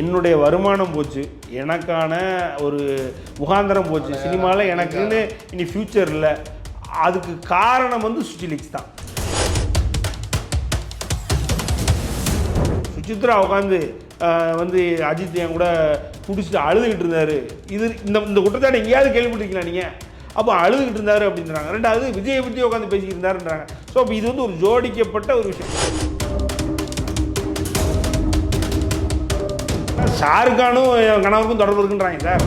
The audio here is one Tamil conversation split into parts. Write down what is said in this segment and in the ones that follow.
என்னுடைய வருமானம் போச்சு. எனக்கான ஒரு முகாந்திரம் போச்சு. சினிமாவில் எனக்குன்னு இனி ஃப்யூச்சர் இல்லை. அதுக்கு காரணம் வந்து சுச்சிலிக்ஸ் தான். சுசித்ரா உட்காந்து வந்து அஜித் என் கூட குடிச்சிட்டு அழுதுகிட்டு இருந்தாரு. இது இந்த இந்த குற்றச்சாட்டு எங்கேயாவது கேள்விப்பட்டிருக்கீங்களா நீங்கள் அப்போ அழுதுகிட்டு இருந்தாரு அப்படின்றாங்க. ரெண்டாவது விஜயை பற்றி உட்காந்து பேசிக்கிட்டு இருந்தாருன்றாங்க. ஸோ அப்போ இது வந்து ஒரு ஜோடிக்கப்பட்ட ஒரு விஷயம். ஷாருக்கானும் என் கணவருக்கும் தொடர்பு இருக்குன்றாங்க சார்.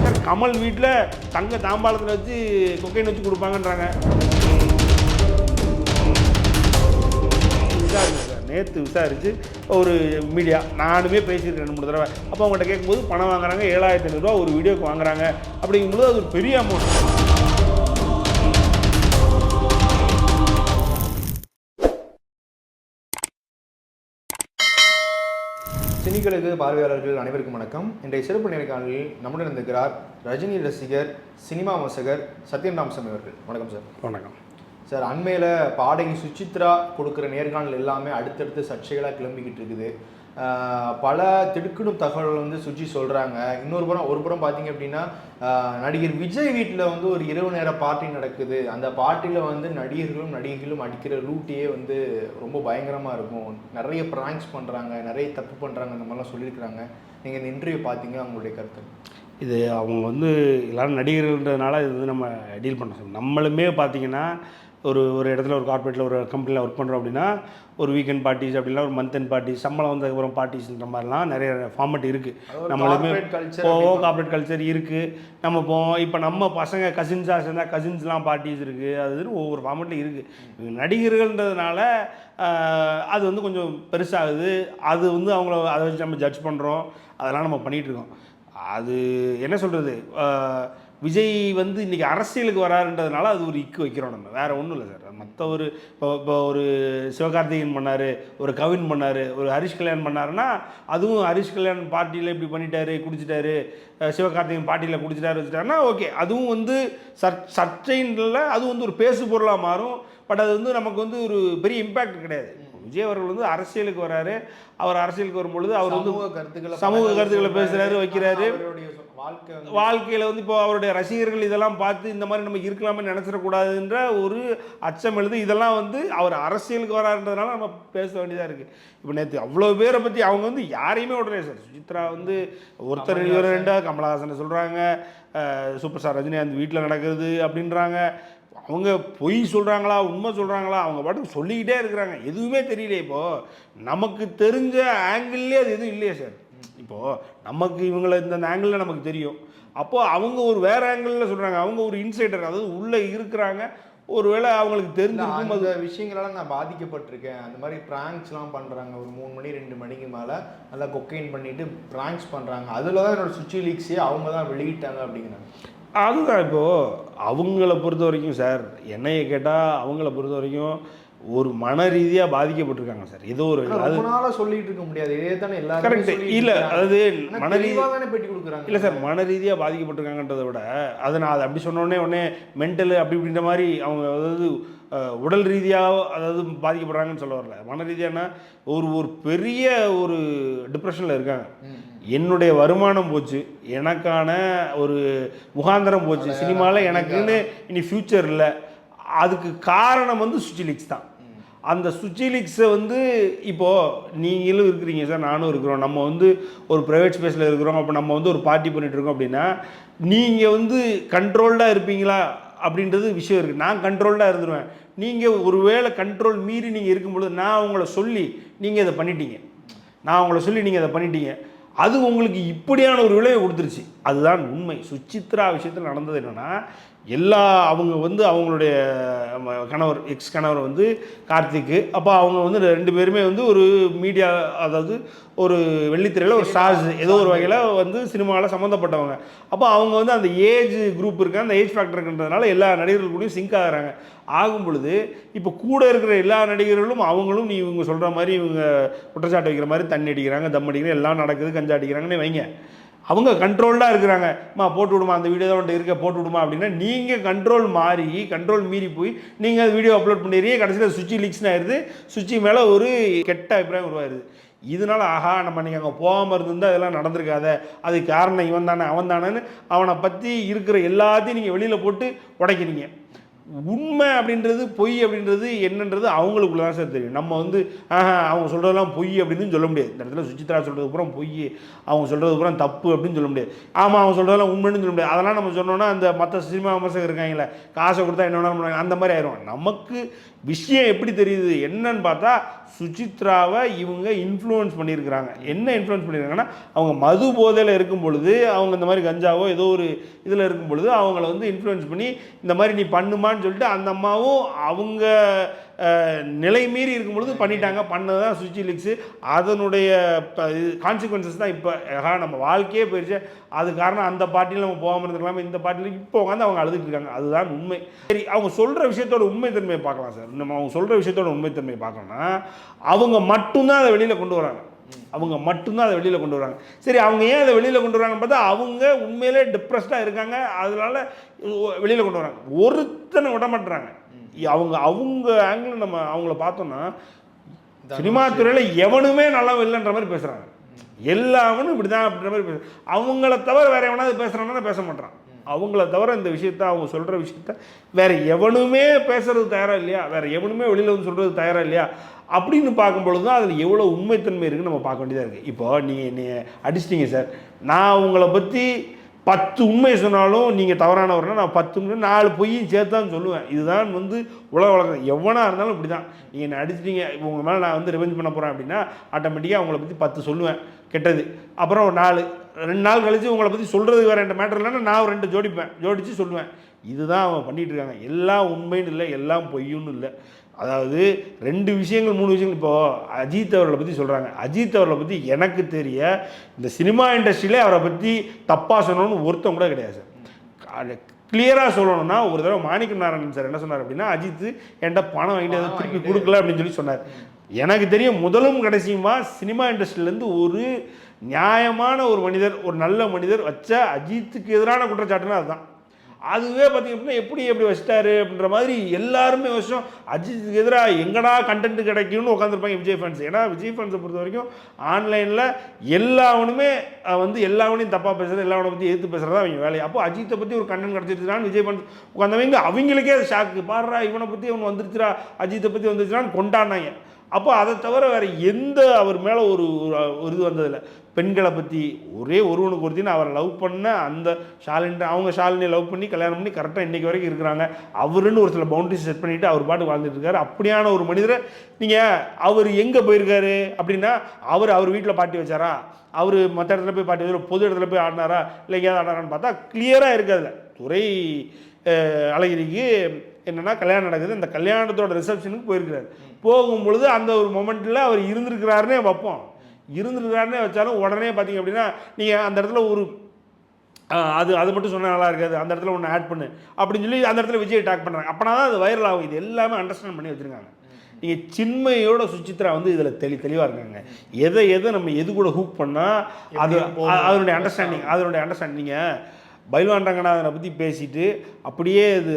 சார் கமல் வீட்டில் தங்க தாம்பாளத்தில் வச்சு கொக்கைன் வச்சு கொடுப்பாங்கன்றாங்க. விசாரிச்சு சார் நேற்று விசாரித்து ஒரு மீடியா நானுமே பேசியிருக்கேன் ரெண்டு மூணு தடவை. அப்போ அவங்கள்ட்ட கேட்கும்போது பணம் வாங்குறாங்க ஏழாயிரத்தி ஐநூறுரூவா ஒரு வீடியோக்கு வாங்குறாங்க. அப்படிங்கும்போது அது ஒரு பெரிய அமௌண்ட் சினிகளுக்கு பார்வையாளர்கள் அனைவருக்கும் வணக்கம். இன்றைய சிறப்பு நேர்காணலில் நம்முடன் இருந்திருக்கிறார் ரஜினி ரசிகர் சினிமா விமர்சகர் சத்யன் ராமசாமி அவர்கள். வணக்கம் சார். வணக்கம். சார் அண்மையில் பாடகி சுசித்ரா கொடுக்குற நேர்காணல் எல்லாமே அடுத்தடுத்து சர்ச்சைகளாக கிளம்பிக்கிட்டு இருக்குது. பல திடுக்கிடும் தகவல்கள் வந்து சுஜி சொல்கிறாங்க இன்னொரு புறம் ஒரு புறம் பார்த்தீங்க அப்படின்னா நடிகர் விஜய் வீட்டில் வந்து ஒரு இரவு நேர பார்ட்டி நடக்குது. அந்த பார்ட்டியில் வந்து நடிகர்களும் நடிகைகளும் அடிக்கிற ரூட்டையே வந்து ரொம்ப பயங்கரமாக இருக்கும். நிறைய ப்ராங்க்ஸ் பண்ணுறாங்க நிறைய தப்பு பண்ணுறாங்க அந்த மாதிரிலாம் சொல்லியிருக்கிறாங்க. நீங்கள் இந்த இன்டர்வியூ பார்த்தீங்க அவங்களுடைய கருத்து? இது அவங்க வந்து எல்லாரும் நடிகர்கள்ன்றதுனால இது வந்து நம்ம டீல் பண்ண நம்மளுமே பார்த்தீங்கன்னா ஒரு ஒரு இடத்துல ஒரு கார்ப்பரேட்டில் ஒரு கம்பெனியில் ஒர்க் பண்ணுறோம் அப்படின்னா ஒரு வீக்கெண்ட் பார்ட்டிஸ் அப்படின்னா ஒரு மந்த் எண்ட் பார்ட்டிஸ் சம்பளம் வந்ததுக்கப்புறம் பார்ட்டிஸ்ன்ற மாதிரிலாம் நிறைய ஃபார்மெட் இருக்குது நம்மளுமே போவோம் கார்ப்பரேட் கல்ச்சர் இருக்குது நம்ம போவோம் இப்போ நம்ம பசங்க கசின்ஸாக சேர்ந்தால் கசின்ஸ்லாம் பார்ட்டிஸ் இருக்குது அது ஒவ்வொரு ஃபார்மெட்டில் இருக்குது நடிகர்கள்ன்றதுனால அது வந்து கொஞ்சம் பெருசாகுது. அது வந்து அவங்கள அதை வச்சு நம்ம ஜட்ஜ் பண்ணுறோம் அதெல்லாம் நம்ம பண்ணிகிட்டு இருக்கோம். அது என்ன சொல்கிறது விஜய் வந்து இன்றைக்கி அரசியலுக்கு வராருன்றதுனால அது ஒரு இக்கு வைக்கிறோம் நம்ம. வேறு ஒன்றும் இல்லை சார். மற்ற ஒரு இப்போ இப்போ ஒரு சிவகார்த்திகேயன் பண்ணார் ஒரு கவின் பண்ணார் ஒரு ஹரிஷ் கல்யாண் பண்ணாருன்னா அதுவும் ஹரிஷ் கல்யாண் பார்ட்டியில் இப்படி பண்ணிட்டாரு குடிச்சிட்டாரு சிவகார்த்திகேயன் பார்ட்டியில் குடிச்சிட்டாரு வச்சுட்டாருன்னா ஓகே. அதுவும் வந்து சர் சர்ச்சைன்றல அது வந்து ஒரு பேசு பொருளாக மாறும். பட் அது வந்து நமக்கு வந்து ஒரு பெரிய இம்பேக்ட் கிடையாது. விஜய் அவர்கள் வந்து அரசியலுக்கு வராரு. அவர் அரசியலுக்கு வரும்பொழுது அவர் வந்து சமூக கருத்துக்களை சமூக கருத்துக்களை. பேசுறாரு, வைக்கிறாரு. வாழ்க்கை வாழ்க்கையில் வந்து இப்போ அவருடைய ரசிகர்கள் இதெல்லாம் பார்த்து இந்த மாதிரி நம்ம இருக்கலாமே நினச்சிடக்கூடாதுன்ற ஒரு அச்சம் எழுது இதெல்லாம் வந்து அவர் அரசியலுக்கு வரான்றதுனால நம்ம பேச வேண்டியதாக இருக்குது இப்போ நேற்று அவ்வளோ பேரை பற்றி அவங்க வந்து யாரையுமே விடலையே சார் சுசித்ரா வந்து ஒருத்தர் இவர் ரெண்டா கமலஹாசனை சொல்கிறாங்க சூப்பர் ஸ்டார் ரஜினிகாந்த் வீட்டில் நடக்குது அப்படின்றாங்க. அவங்க பொய் சொல்கிறாங்களா உண்மை சொல்கிறாங்களா அவங்க பாட்டுக்கு சொல்லிக்கிட்டே இருக்கிறாங்க. எதுவுமே தெரியல இப்போது நமக்கு தெரிஞ்ச ஆங்கிள்லேயே அது எதுவும் இல்லையே சார். இப்போது நமக்கு இவங்களை இந்த ஆங்கிளில் நமக்கு தெரியும். அப்போது அவங்க ஒரு வேறு ஆங்கிளில் சொல்கிறாங்க அவங்க ஒரு இன்சைடர் அதாவது உள்ளே இருக்கிறாங்க. ஒருவேளை அவங்களுக்கு தெரிஞ்சிருக்கும் அந்த விஷயங்களால நான் பாதிக்கப்பட்டிருக்கேன். அந்த மாதிரி ப்ராங்க்ஸ்லாம் பண்றாங்க. ஒரு மூணு மணி ரெண்டு மணிக்கு மேல நல்லா கொக்கைன் பண்ணிட்டு ப்ராங்க்ஸ் பண்றாங்க. அதுல தான் என்னோட சுச்சி லீக்ஸே அவங்க தான் வெளியிட்டாங்க அப்படிங்கிறாங்க. அதுதான் இப்போது அவங்கள பொறுத்த வரைக்கும் சார் என்னைய கேட்டால் அவங்கள பொறுத்த வரைக்கும் ஒரு மன ரீதியாக பாதிக்கப்பட்டிருக்காங்க சார். ஏதோ ஒரு ஆனா அது ரொம்ப நாளா சொல்லிட்டு இருக்க முடியாது. இதே தானே எல்லாரும் கரெக்ட் இல்லை அதாவது மன ரீதி தானே பேட்டி கொடுக்குறாங்க. இல்லை சார் மன ரீதியாக பாதிக்கப்பட்டிருக்காங்கன்றதை விட அதை நான் அதை அப்படி சொன்ன உடனே மென்டல் அப்படி இப்படின்ற மாதிரி அவங்க அதாவது உடல் ரீதியாக அதாவது பாதிக்கப்படுறாங்கன்னு சொல்ல வரல. மன ரீதியானா ஒரு ஒரு பெரிய ஒரு டிப்ரெஷனில் இருக்காங்க. என்னுடைய வருமானம் போச்சு எனக்கான ஒரு முகாந்திரம் போச்சு சினிமாவில் எனக்குன்னு இனி ஃப்யூச்சர் இல்லை. அதுக்கு காரணம் வந்து சுச்சிலிக்ஸ் தான். அந்த சுச்சிலிக்ஸை வந்து இப்போது நீங்களும் இருக்கிறீங்க சார் நானும் இருக்கிறோம். நம்ம வந்து ஒரு ப்ரைவேட் ஸ்பேஸில் இருக்கிறோம். அப்போ நம்ம வந்து ஒரு பார்ட்டி பண்ணிகிட்டு இருக்கோம் அப்படின்னா நீங்கள் வந்து கண்ட்ரோல்டாக இருப்பீங்களா அப்படின்றது விஷயம் இருக்குது நான் கண்ட்ரோல்டாக இருந்துருவேன். நீங்கள் ஒருவேளை கண்ட்ரோல் மீறி நீங்கள் இருக்கும்பொழுது நான் உங்களை சொல்லி நீங்கள் இதை பண்ணிட்டீங்க. நான் உங்களை சொல்லி நீங்கள் அதை பண்ணிட்டீங்க. அது உங்களுக்கு இப்படியான ஒரு விளைவை கொடுத்துருச்சு. அதுதான் உண்மை. சுச்சித்ரா விஷயத்தில் நடந்தது என்னென்னா எல்லா அவங்க வந்து அவங்களுடைய கணவர் எக்ஸ் கணவர் வந்து கார்த்திக்கு. அப்போ அவங்க வந்து ரெண்டு பேருமே வந்து ஒரு மீடியா அதாவது ஒரு வெள்ளித்திரையில் ஒரு ஸ்டார்ஸ் ஏதோ ஒரு வகையில் வந்து சினிமாவில் சம்மந்தப்பட்டவங்க அப்போ அவங்க வந்து அந்த ஏஜ் குரூப் இருக்கு அந்த ஏஜ் ஃபேக்டர் இருக்குன்றதுனால எல்லா நடிகர்கள் கூடயும் சிங்க் ஆகுறாங்க. ஆகும் பொழுது இப்போ கூட இருக்கிற எல்லா நடிகர்களும் அவங்களும் நீ இவங்க சொல்கிற மாதிரி இவங்க குற்றச்சாட்டு வைக்கிற மாதிரி தண்ணி அடிக்கிறாங்க தம் அடிக்கிறாங்க எல்லாம் நடக்குது கஞ்சா அடிக்கிறாங்கன்னு வைங்க. அவங்க கண்ட்ரோல்டாக இருக்கிறாங்க. அம்மா போட்டு விடுமா அந்த வீடியோ தான் உன்ட்ட இருக்க போட்டு விடுமா அப்படின்னா நீங்கள் கண்ட்ரோல் மாறி கண்ட்ரோல் மீறி போய் நீங்கள் அந்த வீடியோ அப்லோட் பண்ணிடுறீங்க. கடைசியில் சுவிட்ச் லீக்ஸ்னு ஆயிடுது சுவிட்சி மேலே ஒரு கெட்ட அபிப்பிராயம் உருவாயிருது. இதனால ஆஹா நம்ம நீங்கள் அங்கே போகாமல் இருந்திருந்தால் இதெல்லாம் நடந்திருக்காத. அதுக்கு காரணம் இவன் தானே அவன் தானேன்னு அவனை பற்றி இருக்கிற எல்லாத்தையும் நீங்கள் வெளியில் போட்டு உடைக்கிறீங்க. உண்மை அப்படின்றது பொய் அப்படின்றது என்னன்றது அவங்களுக்குள்ள தான் சார் தெரியும். நம்ம வந்து அவங்க சொல்கிறதெல்லாம் பொய் அப்படின்னு சொல்ல முடியாது. இந்த இடத்துல சுச்சித்ரா சொல்கிறது பூரா பொய் அவங்க சொல்கிறது பூரா தப்பு அப்படின்னு சொல்ல முடியாது. ஆமாம் அவங்க சொல்கிறதெல்லாம் உண்மைன்னு சொல்ல முடியாது. அதெல்லாம் நம்ம சொன்னோன்னா அந்த மற்ற சினிமா விமர்சகர் இருக்காங்களே காசை கொடுத்தா என்ன வேணாலும் பண்ணுவாங்க அந்த மாதிரி ஆயிரும். நமக்கு விஷயம் எப்படி தெரியுது என்னன்னு பார்த்தா சுசித்ராவை இவங்க இன்ஃப்ளூயன்ஸ் பண்ணியிருக்கிறாங்க. என்ன இன்ஃப்ளூயன்ஸ் பண்ணியிருக்காங்கன்னா அவங்க மது போதையில் இருக்கும் பொழுது அவங்க இந்த மாதிரி கஞ்சாவோ ஏதோ ஒரு இதில் இருக்கும் பொழுது அவங்கள வந்து இன்ஃப்ளூயன்ஸ் பண்ணி இந்த மாதிரி நீ பண்ணுமான்னு சொல்லிட்டு அந்த அம்மாவும் அவங்க நிலை மீறி இருக்கும் பொழுது பண்ணிட்டாங்க. பண்ணது தான் சுச்சி லீக்ஸு. அதனுடைய கான்சிக்வன்சஸ் தான் இப்போ. ஆஹா நம்ம வாழ்க்கையே போயிடுச்சு அது காரணம் அந்த பார்ட்டியில் நம்ம போகாமல் இருந்திருக்கலாம். இந்த பார்ட்டியில் இப்போ உட்காந்து அவங்க அழுதுட்டு இருக்காங்க. அதுதான் உண்மை. சரி அவங்க சொல்கிற விஷயத்தோட உண்மைத்தன்மையை பார்க்கலாம் சார். நம்ம அவங்க சொல்கிற விஷயத்தோட உண்மைத்தன்மையை பார்க்கணும்னா அவங்க மட்டும்தான் அதை வெளியில் கொண்டு வராங்க. அவங்க மட்டும்தான் அதை வெளியில் கொண்டு வராங்க. சரி அவங்க ஏன் அதை வெளியில் கொண்டு வராங்கன்னு பார்த்தா அவங்க உண்மையிலே டிப்ரெஸ்டாக இருக்காங்க. அதனால வெளியில் கொண்டு வராங்க. ஒரு ஒருத்தனை விட மாட்டுறாங்க அவங்க அவங்க ஆங்கிள் நம்ம அவங்கள பார்த்தோம்னா சினிமா துறையில் எவனுமே நல்லா இல்லைன்ற மாதிரி பேசுகிறாங்க எல்லாவனும் இப்படி தான் அப்படின்ற மாதிரி பேச அவங்கள தவிர வேற எவனாவது பேசுகிறான்னா பேச மாட்டான் அவங்கள தவிர இந்த விஷயத்த அவங்க சொல்கிற விஷயத்த வேற எவனுமே பேசுறது தயாராக இல்லையா? வேற எவனுமே வெளியில் வந்து சொல்கிறது தயாராக இல்லையா? அப்படின்னு பார்க்கும்பொழுது தான் அதில் எவ்வளோ உண்மைத்தன்மை இருக்குன்னு நம்ம பார்க்க வேண்டியதாக இருக்குது இப்போ நீங்கள் நீ அடிச்சிட்டிங்க சார். நான் உங்களை பற்றி பத்து உண்மை சொன்னாலும் நீங்கள் தவறானவர்னா நான் பத்து உண்மை நாலு பொய்யும் சேர்த்து தான் சொல்லுவேன். இதுதான் வந்து உலக வழக்கம். எவ்வளோ இருந்தாலும் இப்படி தான் நீங்கள் என்ன அடிச்சிட்டீங்க இப்போ உங்கள் மேலே நான் வந்து ரிவெஞ்ச் பண்ண போகிறேன் அப்படின்னா ஆட்டோமேட்டிக்காக உங்களை பற்றி பத்து சொல்லுவேன். கெட்டது. அப்புறம் ஒரு நாலு ரெண்டு நாள் கழித்து உங்களை பற்றி சொல்கிறது வேறு ரெண்டு மேட்டர் இல்லைன்னா நான் ரெண்டு ஜோடிப்பேன். ஜோடித்து சொல்லுவேன். இதுதான் அவன் பண்ணிகிட்டு இருக்காங்க. எல்லாம் உண்மைன்னு இல்லை எல்லாம் பொய்யுன்னு இல்லை. அதாவது ரெண்டு விஷயங்கள் மூணு விஷயங்கள் இப்போது அஜித் அவர்களை பற்றி சொல்கிறாங்க அஜித் அவர்களை பற்றி எனக்கு தெரிய இந்த சினிமா இண்டஸ்ட்ரியிலே அவரை பற்றி தப்பாக சொல்லணும்னு ஒருத்தன் கூட கிடையாது சார். கிளியராக சொல்லணும்னா ஒரு தடவை மாணிக்கம் நாராயணன் சார் என்ன சொன்னார் அப்படின்னா அஜித் என்கிட்ட பணம் வாங்கிட்டு அதை திருப்பி கொடுக்கல அப்படின்னு சொல்லி சொன்னார். எனக்கு தெரியும் முதலும் கடைசியுமா சினிமா இண்டஸ்ட்ரியிலேருந்து ஒரு நியாயமான ஒரு மனிதர் ஒரு நல்ல மனிதர் வச்ச அஜித்துக்கு எதிரான குற்றச்சாட்டுனா அதுதான். அதுவே பார்த்தீங்க அப்படின்னா எப்படி எப்படி வச்சிட்டாரு அப்படின்ற மாதிரி எல்லாருமே வருஷம் அஜித்துக்கு எதிராக எங்கடா கண்டென்ட் கிடைக்கும்னு உட்காந்துருப்பாங்க விஜய் ஃபேன்ஸ் ஏன்னா விஜய் ஃபேன்ஸை பொறுத்த வரைக்கும் ஆன்லைனில் எல்லாவனுமே வந்து எல்லாவனையும் தப்பாக பேசுகிறது எல்லாவனை பற்றி எதிர்த்து பேசுகிறதா அவங்க வேலை. அப்போ அஜித்தை பற்றி ஒரு கண்டென்ட் கிடச்சிருச்சுனான்னு விஜய் ஃபேன்ஸ் உட்காந்தவங்க அவங்களுக்கே அது ஷாக்கு பாடுறா இவனை பற்றி அவன் வந்துருச்சுடா அஜித்தை பற்றி வந்துருச்சுனான்னு கொண்டாடினாங்க. அப்போ அதை தவிர வேறு எந்த அவர் மேலே ஒரு- ஒரு இது வந்ததில்லை. பெண்களை பற்றி ஒரே ஒருவனுக்கு ஒருத்தின்னு அவரை லவ் பண்ண அந்த ஷாலின் அவங்க ஷாலினியை லவ் பண்ணி கல்யாணம் பண்ணி கரெக்டாக இன்றைக்கி வரைக்கும் இருக்கிறாங்க. அவருன்னு ஒரு சில பவுண்டரிஸ் செட் பண்ணிவிட்டு அவர் பாட்டு வாழ்ந்துட்டு இருக்காரு. அப்படியான ஒரு மனிதரை நீங்கள் அவர் எங்கே போயிருக்காரு அப்படின்னா அவர் அவர் வீட்டில் பாட்டி வச்சாரா? அவர் மற்ற இடத்துல போய் பாட்டி வச்சாரா? பொது இடத்துல போய் ஆடினாரா? இல்லை எங்கேயாவது ஆடினாரான்னு பார்த்தா கிளியராக இருக்காதுல துறை அழகிரிக்கு என்னன்னா கல்யாணம் நடக்குது. அந்த கல்யாணத்தோட ரிசப்ஷனுக்கு போயிருக்கிறார். போகும் பொழுது அந்த ஒரு மொமெண்ட்டில் அவர் இருந்திருக்கிறாருன்னே வைப்போம். இருந்திருக்கிறாருன்னே வச்சாலும் உடனே பார்த்தீங்க அப்படின்னா நீங்கள் அந்த இடத்துல ஒரு அது அது மட்டும் சொன்னால் நல்லா இருக்காது. அந்த இடத்துல ஒன்று ஆட் பண்ணு. அப்படின்னு சொல்லி அந்த இடத்துல விஜய் டாக் பண்ணுறாங்க அப்போனா தான் அது வைரல் ஆகும். இது எல்லாமே அண்டர்ஸ்டாண்ட் பண்ணி வச்சுருக்காங்க. நீங்கள் சின்மையோட சுச்சித்ரா வந்து இதில் தெளி தெளிவாக இருக்காங்க. எதை எதை நம்ம எது கூட ஹூக் பண்ணால் அது அதனுடைய அண்டர்ஸ்டாண்டிங் அதனுடைய அண்டர்ஸ்டாண்டிங் பைல்வான் ரங்கநாதனை பற்றி பேசிட்டு அப்படியே இது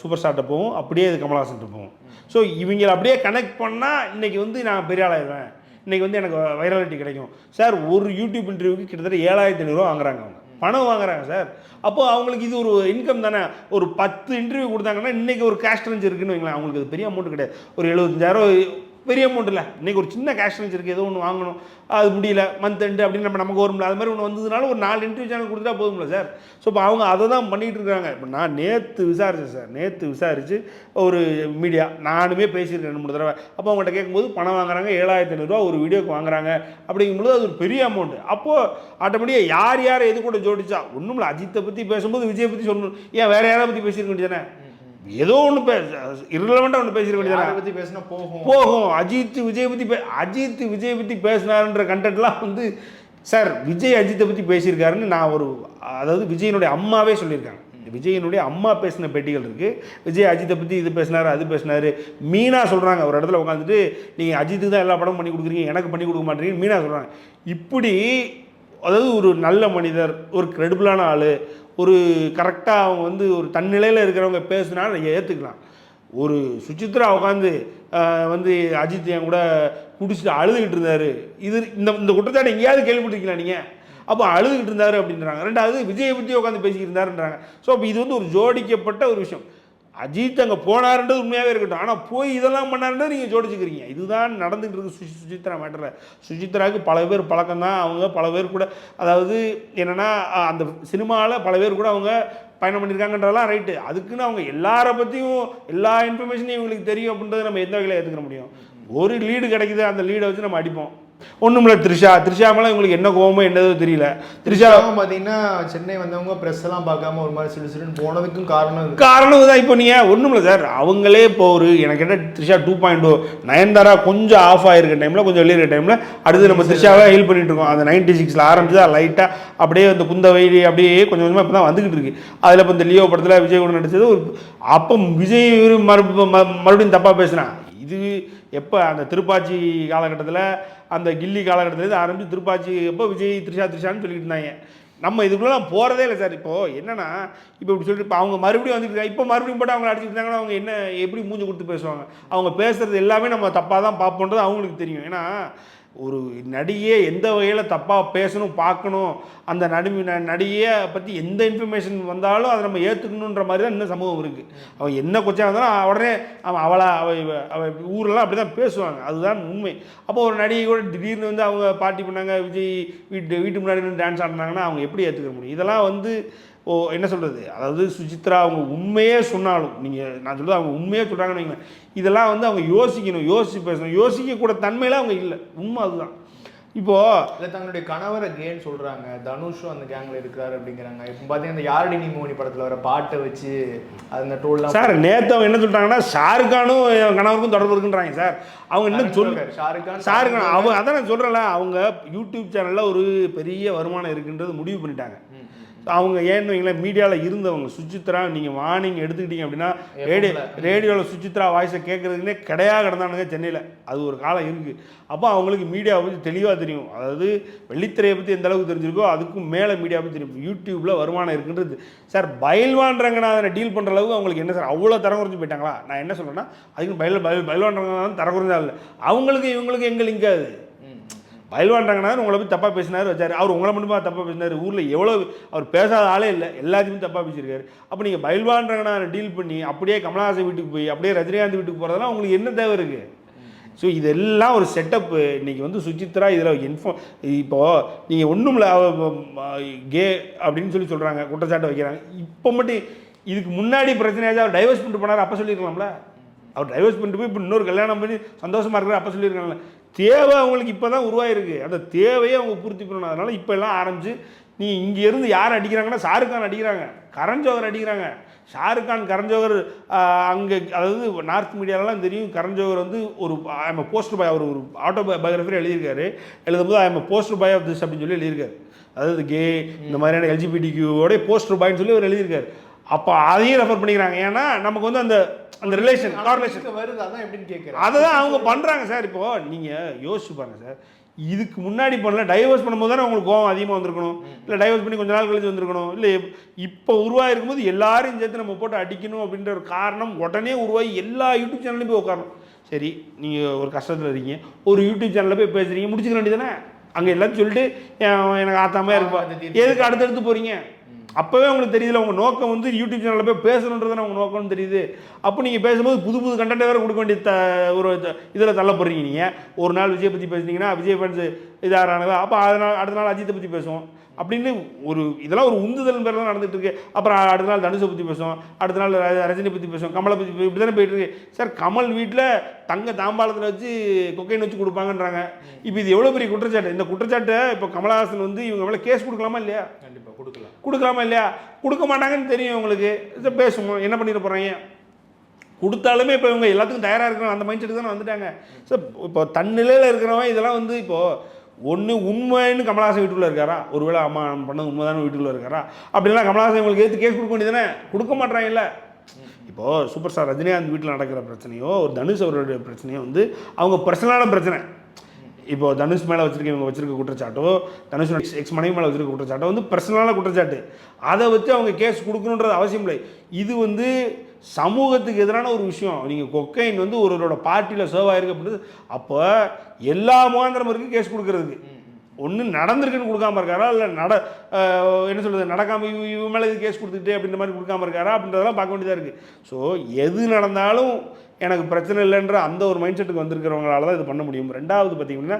சூப்பர் ஸ்டார்ட்ட போகும் அப்படியே இது கமலஹாசன்ட்டு போகும் ஸோ இவங்களை அப்படியே கனெக்ட் பண்ணால் இன்னைக்கு வந்து நான் பெரிய ஆளாயிருவேன் இன்றைக்கி வந்து எனக்கு வைரலிட்டி கிடைக்கும். சார் ஒரு யூடியூப் இன்டர்வியூக்கு கிட்டத்தட்ட ஏழாயிரத்தி ஐநூறுரூவா வாங்குறாங்க அவங்க. பணம் வாங்குறாங்க சார் அப்போது அவங்களுக்கு இது ஒரு இன்கம் தானே? ஒரு பத்து இன்டர்வியூ கொடுத்தாங்கன்னா இன்றைக்கி ஒரு கேஷ் ரேஞ்ச் இருக்குன்னு வைங்களேன். அவங்களுக்கு அது பெரிய அமௌண்ட் கிடையாது. ஒரு எழுபத்தஞ்சாயிரம் பெரிய அமௌண்ட்டில் இன்றைக்கி ஒரு சின்ன கேஷ் இருக்குது ஏதோ ஒன்று வாங்கணும். அது முடியல மந்த் எண்டு அப்படின்னு நம்ம நமக்கு வரும்ல. அது மாதிரி ஒன்று வந்ததுனால ஒரு நாலு இன்டர்வியூ சேனல் கொடுத்தா போதும்ல சார் ஸோ இப்போ அவங்க அதை தான் பண்ணிகிட்டு இருக்காங்க இப்போ நான் நேற்று விசாரித்தேன் சார் நேற்று விசாரித்து ஒரு மீடியா நானுமே பேசியிருக்கேன் ரெண்டு மூணு தடவை. அப்போ அவங்கள்ட்ட கேட்கும்போது பணம் வாங்குறாங்க ஏழாயிரத்தி ஐநூறுரூவா ஒரு வீடியோக்கு வாங்குறாங்க. அப்படிங்கும்போது அது ஒரு பெரிய அமௌண்ட் அப்போது ஆட்டோமேட்டிக்காக யார் யார் எது கூட ஜோடிச்சா? ஒன்றும் இல்லை அஜித்தை பற்றி பேசும்போது விஜயை பற்றி சொல்லணும் ஏன் வேறு யாரை பற்றி பேசியிருக்க வேண்டியதானே ஏதோ ஒன்று பே irrelevant-ஆ ஒன்று வேண்டியதானே யாரை பத்தி பேசினா போகும். போகும். அஜித் விஜய் பத்தி பே அஜித் விஜய் பத்தி பேசினாருன்ற கண்டென்ட்லாம் வந்து சார் விஜய் அஜித்தை பத்தி பேசியிருக்காருன்னு நான் ஒரு அதாவது விஜயனுடைய அம்மாவே சொல்லியிருக்காங்க. விஜயனுடைய அம்மா பேசின பேட்டிகள் இருக்கு. விஜய் அஜித்தை பத்தி இது பேசினாரு அது பேசினாரு. மீனா சொல்றாங்க ஒரு இடத்துல உட்காந்துட்டு நீங்க அஜித்துக்கு தான் எல்லா படமும் பண்ணி கொடுக்குறீங்க எனக்கு பண்ணி கொடுக்க மாட்டீங்க மீனா சொல்றாங்க. இப்படி அதாவது ஒரு நல்ல மனிதர் ஒரு கிரெடிபிளான ஆள் ஒரு கரெக்டாக அவங்க வந்து ஒரு தன்னிலையில் இருக்கிறவங்க பேசுனா நீங்கள் ஏற்றுக்கலாம் ஒரு சுச்சித்ரா உட்காந்து வந்து அஜித் என் கூட குடிச்சிட்டு அழுதுகிட்டு இருந்தார். இது இந்த இந்த குற்றச்சாட்டை எங்கேயாவது கேள்விப்பட்டிருக்கீங்களா நீங்கள் அப்போ அழுதுகிட்டு இருந்தார் அப்படின்றாங்க. ரெண்டாவது விஜய் பற்றி உட்காந்து பேசிக்கிட்டு இருந்தாருன்றாங்க. ஸோ அப்போ இது வந்து ஒரு ஜோடிக்கப்பட்ட ஒரு விஷயம். அஜித் அங்கே போனாருன்றது உண்மையாகவே இருக்கட்டும். ஆனால் போய் இதெல்லாம் பண்ணாருன்றது நீங்கள் ஜோடிச்சுக்கிறீங்க. இதுதான் நடந்துகிட்டு இருக்கு சுசி சுஜித்ரா மேட்டரில். சுஜித்ராவுக்கு பல பேர் பழக்கம் தான். அவங்க பல பேர் கூட அதாவது என்னென்னா அந்த சினிமாவில் பல பேர் கூட அவங்க பயணம் பண்ணியிருக்காங்கன்றதெல்லாம் ரைட்டு அதுக்குன்னு அவங்க எல்லாரை பற்றியும் எல்லா இன்ஃபர்மேஷனையும் இவங்களுக்கு தெரியும் அப்படின்றத நம்ம எந்த வகையில் ஏற்றுக்க முடியும்? ஒரு லீடு கிடைக்குது அந்த லீடை வச்சு நம்ம அடிப்போம். ஒன்றுமில்ல த்ரிஷா. த்ரிஷா மேலே இவங்களுக்கு என்ன கோவமோ என்னதோ தெரியல. த்ரிஷா பார்த்தீங்கன்னா சென்னை வந்தவங்க ப்ரெஸ் எல்லாம் பார்க்காம ஒரு மாதிரி சிலு சிலுன்னு போனதுக்கும் காரணம் காரணம் தான் இப்போ நீங்கள் ஒன்றும் இல்லை சார். அவங்களே இப்போ ஒரு எனக்கு என்ன Trisha two point two Nayanthara கொஞ்சம் ஆஃப் ஆயிருக்க டைமில் கொஞ்சம் வெளியே இருக்க டைமில் அடுத்து நம்ம த்ரிஷாவை ஹீல் பண்ணிட்டு இருக்கோம். அந்த நைன்டி சிக்ஸில் ஆரம்பிச்சு தான் லைட்டாக அப்படியே அந்த குந்தவை அப்படியே கொஞ்சம் கொஞ்சமாக இப்போ தான் வந்துகிட்டு இருக்கு. அதில் இப்போ இந்த லியோ படத்தில் விஜய் கூட நடிச்சது ஒரு அப்போ விஜய் மறுபடியும் தப்பாக பேசுனான் இது எப்போ அந்த திருப்பாச்சி காலகட்டத்தில் அந்த கில்லி காலகட்டத்தில் ஆரம்பித்து திருப்பாச்சி எப்போ விஜய் த்ரிஷா த்ரிஷான்னு சொல்லிட்டு இருந்தாங்க. நம்ம இதுக்குள்ளலாம் போகிறதே இல்லை சார். இப்போது என்னென்னா இப்போ இப்படி சொல்லிட்டு இப்போ அவங்க மறுபடியும் வந்துட்டு இப்போ மறுபடியும் போட்டு அவங்க அடிச்சுட்டு இருந்தாங்கன்னா அவங்க என்ன எப்படி மூஞ்சி கொடுத்து பேசுவாங்க? அவங்க பேசுகிறது எல்லாமே நம்ம தப்பாக தான் பார்ப்போன்றது அவங்களுக்கு தெரியும். ஏன்னா ஒரு நடிகையை எந்த வகையில் தப்பாக பேசணும் பார்க்கணும் அந்த நடி நடிகையை பற்றி எந்த இன்ஃபர்மேஷன் வந்தாலும் அதை நம்ம ஏற்றுக்கணுன்ற மாதிரி தான் இன்னும் சமூகம் இருக்குது அவன் என்ன கொச்சா வந்தாலும் உடனே அவன் அவளா அவ அவ ஊரெல்லாம் அப்படி தான் பேசுவாங்க. அதுதான் உண்மை. அப்போ ஒரு நடிகை கூட திடீர்னு வந்து அவங்க பார்ட்டி பண்ணாங்க விஜய் வீட்டு வீட்டு முன்னாடி டான்ஸ் ஆடினாங்கன்னா அவங்க எப்படி ஏற்றுக்க முடியும்? இதெல்லாம் வந்து ஓ என்ன சொல்கிறது அதாவது சுசித்ரா அவங்க உண்மையே சொன்னாலும் நீங்கள் நான் சொல்றது அவங்க உண்மையே சொல்கிறாங்கன்னு வைங்களேன். இதெல்லாம் வந்து அவங்க யோசிக்கணும் யோசிச்சு பேசணும். யோசிக்கக்கூட தன்மையில அவங்க இல்லை. உண்மை அதுதான். இப்போது இல்லை தங்களுடைய கணவரை கேன்னு சொல்றாங்க. தனுஷும் அந்த கேங்ல இருக்கிறாரு அப்படிங்கிறாங்க. இப்போ பார்த்தீங்கன்னா யாரடி நீ மோனி படத்துல வர பாட்டை வச்சு அந்த டோல்லாம் சார் நேற்று அவங்க என்ன சொல்லிட்டாங்கன்னா ஷாருக்கானும் என் கணவருக்கும் தொடர்பு இருக்குன்றாங்க சார். அவங்க இன்னும் சொல்லு ஷாருக் கான் ஷாருக்கான் அவங்க அதான் நான் சொல்கிறேன்ல அவங்க யூடியூப் சேனலில் ஒரு பெரிய வருமானம் இருக்குன்றது முடிவு பண்ணிட்டாங்க. அவங்க ஏன்னு வைங்களேன் மீடியாவில் இருந்தவங்க சுச்சித்ரா நீங்கள் வார்னிங் எடுத்துக்கிட்டீங்க அப்படின்னா ரேடியோ ரேடியோவில் சுச்சித்ரா வாய்ஸை கேட்குறதுக்குனே கிடையாக கிடந்தானுங்க சென்னையில். அது ஒரு காலம் இருக்குது அப்போ அவங்களுக்கு மீடியாவை பற்றி தெளிவாக தெரியும். அதாவது வெள்ளித்திரையை பற்றி எந்த அளவுக்கு தெரிஞ்சிருக்கோ அதுக்கும் மேலே மீடியா பற்றி தெரியும். யூடியூப்பில் வருமானம் இருக்குன்றது. சார் பயில்வான் ரங்கநாதனை டீல் பண்ணுற அளவுக்கு அவங்களுக்கு என்ன சார் அவ்வளோ தரம் குறைஞ்சு போயிட்டாங்களா? நான் என்ன சொல்கிறேன்னா அதுக்கு பயில் பயில் பயில்வான் ரங்கநாதன் தரம் குறைஞ்சா இல்லை. அவங்களுக்கு இவங்களுக்கு எங்கே லிங்க் ஆகுது பயில்வான்றாங்கன்னா உங்களை பற்றி தப்பாக பேசினார் வச்சார். அவர் உங்களை மட்டுமா தப்பாக பேசினார். ஊரில் எவ்வளோ அவர் பேசாத ஆளே இல்லை. எல்லாத்தையுமே தப்பாக பேசியிருக்காரு. அப்போ நீங்கள் பயில்வான்றாங்கன்னா டீல் பண்ணி அப்படியே கமலஹாசன் வீட்டுக்கு போய் அப்படியே ரஜினிகாந்த் வீட்டுக்கு போகிறதெல்லாம் உங்களுக்கு என்ன தேவை இருக்குது ஸோ இதெல்லாம் ஒரு செட்டப்பு இன்றைக்கி வந்து சுஜித்ரா இதில் இன்ஃபார்ம் இப்போது நீங்கள் ஒன்றும் இல்லை கே அப்படின்னு சொல்லி சொல்கிறாங்க குற்றச்சாட்டை வைக்கிறாங்க. இப்போ மட்டும் இதுக்கு முன்னாடி பிரச்சனையாச்சு அவர் டைவர்ஸ் பண்ணிட்டு போனார்? அப்போ சொல்லியிருக்கலாம்ல. அவர் டைவர்ஸ் பண்ணிட்டு போய் இப்போ இன்னொரு கல்யாணம் பண்ணி சந்தோஷமாக இருக்கிற அப்போ சொல்லியிருக்காங்கல்ல தேவை அவங்களுக்கு இப்போ தான் உருவாயிருக்கு. அந்த தேவையை அவங்க பூர்த்தி பண்ணணும். அதனால் இப்போ எல்லாம் ஆரம்பிச்சு நீ இங்கேருந்து யார் அடிக்கிறாங்கன்னா ஷாருக்கான் அடிக்கிறாங்க. கரண் ஜோகர் அடிக்கிறாங்க. ஷாருக்கான் கரண் அங்கே அதாவது நார்த் மீடியாலலாம் தெரியும் கரண் ஜோகர் வந்து ஒரு ஐம் போஸ்டர் பாய் அவர் ஒரு ஆட்டோ பயோகிராஃபி எழுதியிருக்காரு. எழுதும்போது I'm poster boy of this அப்படின்னு சொல்லி எழுதியிருக்காரு. அதாவது கே இந்த மாதிரியான எல்ஜிபிடிக்யூவோட போஸ்டர் பாய்னு சொல்லி அவர் எழுதியிருக்காரு. அப்போ அதையும் ரெஃபர் பண்ணிக்கிறாங்க. ஏன்னா நமக்கு வந்து அந்த அந்த ரிலேஷன் கார்லேஷன் வருது அதான் எப்படின்னு கேட்குறேன். அதை தான் அவங்க பண்ணுறாங்க சார். இப்போ நீங்கள் யோசிச்சு பாருங்க சார். இதுக்கு முன்னாடி பண்ணல டைவர்ஸ் பண்ணும்போது தானே உங்களுக்கு கோவம் அதிகமாக வந்திருக்கணும். இல்லை டைவர்ஸ் பண்ணி கொஞ்ச நாள் கழிச்சு வந்திருக்கணும். இல்லை இப்போ உருவாயிருக்கும் போது எல்லாரையும் சேர்த்து நம்ம போட்டு அடிக்கணும் அப்படின்ற ஒரு காரணம் உடனே உருவாகி எல்லா யூடியூப் சேனல்லையும் போய் உட்காரணும். சரி நீங்கள் ஒரு கஷ்டத்தில் இருக்கீங்க. ஒரு யூடியூப் சேனலில் போய் பேசுகிறீங்க முடிச்சுக்க வேண்டியதானே அங்கே எல்லாத்தையும் சொல்லிட்டு "என் எனக்கு ஆத்தாமே இருப்பா. எதுக்கு அடுத்தடுத்து போகிறீங்க அப்போவே உங்களுக்கு தெரியுதுல உங்கள் நோக்கம் வந்து யூடியூப் சேனலில் போய் பேசணுன்றது உங்கள் நோக்கம்னு தெரியுது. அப்போ நீங்கள் பேசும்போது புது புது கண்டென்ட் வேறு கொடுக்க வேண்டிய த ஒரு இதில் தள்ளப்படுறீங்க நீங்கள் ஒரு நாள் விஜய் பற்றி பேசுனீங்கன்னா விஜய் ஃபேன்ஸ் இதாகிறாங்களா அப்போ அதனால் அடுத்த நாள் அஜித்தை பற்றி பேசுவோம். அப்படின்னு ஒரு இதெல்லாம் ஒரு உந்துதல் பேர் தான் நடந்துட்டு இருக்கு. அப்புறம் அடுத்த நாள் தனுஷை பற்றி பேசுவோம். அடுத்த நாள் ரஜினி பற்றி பேசுவோம். கமலை பற்றி இப்படி தானே போயிட்டு இருக்கு. சார் கமல் வீட்டில் தங்க தாம்பாளத்தில் வச்சு கொக்கைன் வச்சு கொடுப்பாங்கன்றாங்க. இப்போ இது எவ்வளோ பெரிய குற்றச்சாட்டு? இந்த குற்றச்சாட்டை இப்போ கமலஹாசன் வந்து இவங்க மேலே கேஸ் கொடுக்கலாமா இல்லையா? கண்டிப்பாக கொடுக்கலாம் கொடுக்கலாமா இல்லையா? கொடுக்க மாட்டாங்கன்னு தெரியும் உங்களுக்கு. இதை பேசுவோம். என்ன பண்ணிட போகிறாங்க கொடுத்தாலுமே இப்போ இவங்க எல்லாத்துக்கும் தயாராக இருக்கிறோம் அந்த மைண்ட் செட்டு தானே வந்துட்டாங்க. ஸோ இப்போ தன்னிலையில் இருக்கிறவன் இதெல்லாம் வந்து இப்போது ஒன்று உண்மைன்னு கமலஹாசன் வீட்டுக்குள்ளே இருக்காரா? ஒருவேளை அம்மா நம்ம பண்ணது உண்மைதானே வீட்டுக்குள்ளே இருக்காரா? அப்படிலாம் கமலஹாசன் இவங்களுக்கு ஏற்று கேஸ் கொடுக்க வேண்டியதானே கொடுக்க மாட்டாங்கல்ல இப்போது சூப்பர் ஸ்டார் ரஜினிகாந்த் வீட்டில் நடக்கிற பிரச்சனையோ ஒரு தனுஷ் அவருடைய பிரச்சனையோ வந்து அவங்க பர்சனலான பிரச்சனை. இப்போ தனுஷ் மேலே வச்சிருக்க இவங்க வச்சிருக்க குற்றச்சாட்டோ தனுஷ் எக்ஸ் மனைவி மேலே வச்சிருக்க குற்றச்சாட்டோ வந்து பர்சனலான குற்றச்சாட்டு. அதை வச்சு அவங்க கேஸ் கொடுக்கணுன்றது அவசியம் இல்லை. இது வந்து சமூகத்துக்கு எதிரான ஒரு விஷயம். நீங்கள் கொக்கைன் வந்து ஒருவரோட பார்ட்டியில் சர்வ் ஆயிருக்கு அப்படின்றது அப்போ எல்லா முகாந்திரம் இருக்குது கேஸ் கொடுக்கறதுக்கு. ஒன்று நடந்திருக்குன்னு கொடுக்காம இருக்காரா? இல்லை நட என்ன சொல்கிறது நடக்காம இவ மேலே இது கேஸ் கொடுத்துட்டு அப்படின்ற மாதிரி கொடுக்காம இருக்காரா? அப்படின்றதெல்லாம் பார்க்க வேண்டியதாக இருக்குது ஸோ எது நடந்தாலும் எனக்கு பிரச்சனை இல்லைன்ற அந்த ஒரு மைண்ட் செட்டுக்கு வந்திருக்கிறவங்களால தான் இது பண்ண முடியும். ரெண்டாவது பார்த்தீங்கன்னா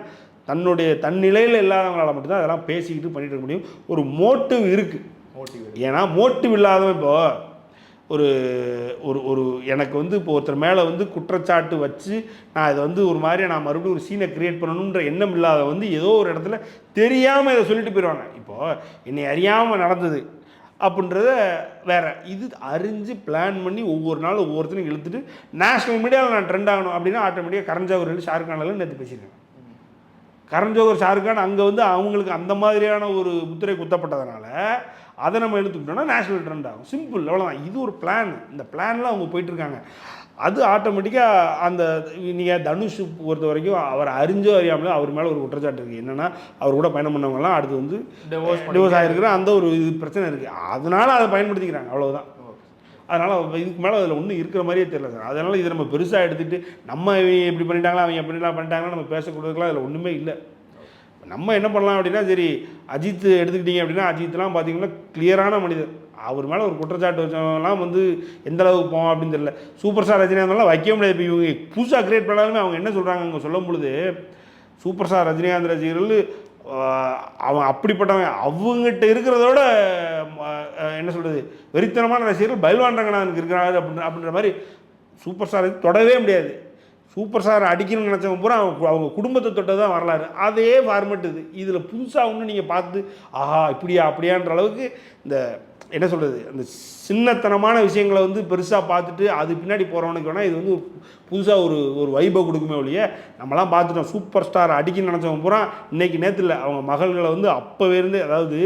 தன்னுடைய தன் நிலையில் இல்லாதவங்களால மட்டும்தான் அதெல்லாம் பேசிக்கிட்டு பண்ணிட்டு இருக்க முடியும். ஒரு மோட்டிவ் இருக்குது மோட்டிவ் ஏன்னா மோட்டிவ் இல்லாதவன் இப்போ ஒரு ஒரு ஒரு எனக்கு வந்து இப்போ ஒருத்தர் மேலே வந்து குற்றச்சாட்டு வச்சு நான் இதை வந்து ஒரு மாதிரி நான் மறுபடியும் ஒரு சீனை க்ரியேட் பண்ணணுன்ற எண்ணம் இல்லாத வந்து ஏதோ ஒரு இடத்துல தெரியாமல் இதை சொல்லிட்டு போயிடுவாங்க இப்போது என்னை அறியாமல் நடந்தது அப்படின்றத வேற. இது அறிஞ்சு பிளான் பண்ணி ஒவ்வொரு நாளும் ஒவ்வொருத்தரும் இழுத்துட்டு நேஷ்னல் மீடியாவில் நான் ட்ரெண்ட் ஆகணும் அப்படின்னா ஆட்டோமேட்டிக்காக கரஞ்சாவூர் ஷாருக் கானில் நேற்று பேசியிருக்கேன். கரண் ஜோகர் ஷாருக் கான் அங்கே வந்து அவங்களுக்கு அந்த மாதிரியான ஒரு முத்திரை குத்தப்பட்டதுனால அதை நம்ம எடுத்துக்கிட்டோம்னா நேஷனல் ட்ரெண்ட் ஆகும். சிம்பிள் அவ்வளோதான் இது ஒரு பிளான் இந்த பிளான்ல அவங்க போயிட்டுருக்காங்க. அது ஆட்டோமேட்டிக்காக அந்த நீங்கள் தனுஷ் பொறுத்த வரைக்கும் அவர் அறிஞ்சோ அறியாமலோ அவர் மேலே ஒரு குற்றச்சாட்டு இருக்குது என்னென்னா அவர் கூட பயணம் பண்ணவங்கலாம் அடுத்து வந்து Divorce டிவோர்ஸ் ஆகிருக்கிற அந்த ஒரு இது பிரச்சனை இருக்குது அதனால அதை பயன்படுத்திக்கிறாங்க. அவ்வளவுதான். அதனால் இதுக்கு மேலே அதில் ஒன்றும் இருக்கிற மாதிரியே தெரியல சார். அதனால் இதை நம்ம பெருசாக எடுத்துகிட்டு நம்ம இப்படி பண்ணிட்டாங்களா அவங்க எப்படிலாம் பண்ணிட்டாங்களா நம்ம பேசக்கூடாதுலாம் அதில் ஒன்றுமே இல்லை. நம்ம என்ன பண்ணலாம் அப்படின்னா சரி அஜித் எடுத்துக்கிட்டீங்க அப்படின்னா அஜித்லாம் பார்த்தீங்கன்னா கிளியரான மனிதர். அவர் மேலே ஒரு குற்றச்சாட்டு வச்சவங்கலாம் வந்து எந்த அளவுக்கு போவோம் அப்படின்னு தெரியல. சூப்பர் ஸ்டார் ரஜினிகாந்த்லாம் வைக்க முடியாது. இப்போ இவங்க புதுசாக கிரியேட் பண்ணாலுமே அவங்க என்ன சொல்கிறாங்க அவங்க சொல்லும் பொழுது சூப்பர் ஸ்டார் ரஜினிகாந்த் ரசிகர்கள் அவன் அப்படிப்பட்டவன் அவங்ககிட்ட இருக்கிறதோட என்ன சொல்கிறது வெறித்தனமான ரசிகர்கள் பயில்வான் ரங்கநாதனுக்கு இருக்கிறாரு அப்படின்ற அப்படின்ற மாதிரி சூப்பர் ஸ்டார் தொடவே முடியாது. சூப்பர் ஸ்டார் அடிக்கணும்னு நினச்சவங்க பூரா அவங்க அவங்க குடும்பத்தை தொட்டது தான் வரலாறு. அதே ஃபார்மெட் இது. இதில் புதுசாக ஒன்று நீங்கள் பார்த்து ஆஹா இப்படியா அப்படியான்ற அளவுக்கு இந்த என்ன சொல்கிறது அந்த சின்னத்தனமான விஷயங்களை வந்து பெருசாக பார்த்துட்டு அது பின்னாடி போகிறவனுக்கு வேணால் இது வந்து புதுசாக ஒரு ஒரு வைபை கொடுக்குமே ஒழிய நம்மலாம் பார்த்துட்டோம். சூப்பர் ஸ்டார் அடிக்கணும்னு நினச்சவங்க பூரா இன்னைக்கு நேரத்தில் அவங்க மகள்களை வந்து அப்போவே இருந்து அதாவது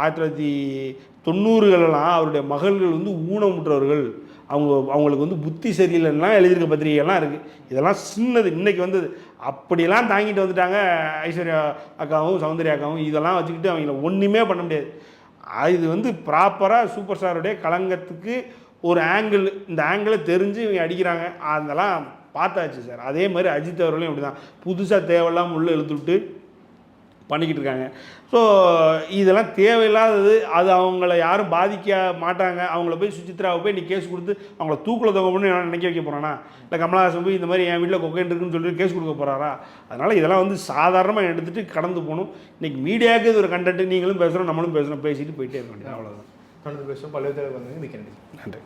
ஆயிரத்தி தொள்ளாயிரத்தி தொண்ணூறுகளெல்லாம் அவருடைய மகள்கள் வந்து ஊனமுற்றவர்கள். அவங்க அவங்களுக்கு வந்து புத்தி சரியில்லைன்னா எழுதியிருக்க பத்திரிகைகள்லாம் இருக்குது இதெல்லாம் சின்னது இன்றைக்கி வந்தது. அப்படியெல்லாம் தாங்கிட்டு வந்துட்டாங்க ஐஸ்வர்யா அக்காவும் சௌந்தர்யா அக்காவும். இதெல்லாம் வச்சுக்கிட்டு அவங்கள ஒன்றுமே பண்ண முடியாது. இது வந்து ப்ராப்பராக சூப்பர் ஸ்டாருடைய களங்கத்துக்கு ஒரு ஆங்கிள் இந்த ஆங்கிளை தெரிஞ்சு இவங்க அடிக்கிறாங்க. அதெல்லாம் பார்த்தாச்சு சார். அதே மாதிரி அஜித் அவர்களையும் அப்படி தான் புதுசாக தேவையில்லாமல் உள்ளே இழுத்து பண்ணிக்கிட்டு இருக்காங்க ஸோ இதெல்லாம் தேவையில்லாதது அது அவங்கள யாரும் பாதிக்க மாட்டாங்க. அவங்கள போய் சுசித்ராவை போய் நீ கேஸ் கொடுத்து அவங்கள தூக்கில் தொங்க பண்ணி நினைக்க வைக்க போகிறானா இல்லை கமலஹாசன் போய் இந்த மாதிரி என் வீட்டில் கொக்கைன் இருக்குன்னு சொல்லிட்டு கேஸ் கொடுக்க போகிறாரா அதனால் இதெல்லாம் வந்து சாதாரணமாக எடுத்துகிட்டு கடந்து போகணும். இன்றைக்கி மீடியாவுக்கு இது ஒரு கண்டென்ட் நீங்களும் பேசுகிறோம் நம்மளும் பேசுகிறோம் பேசிட்டு போயிட்டே இருக்க வேண்டியது அவ்வளோதான் தொடர்ந்து பேசுவோம். பல்வேறு வந்து மிக்க நன்றி. நன்றி.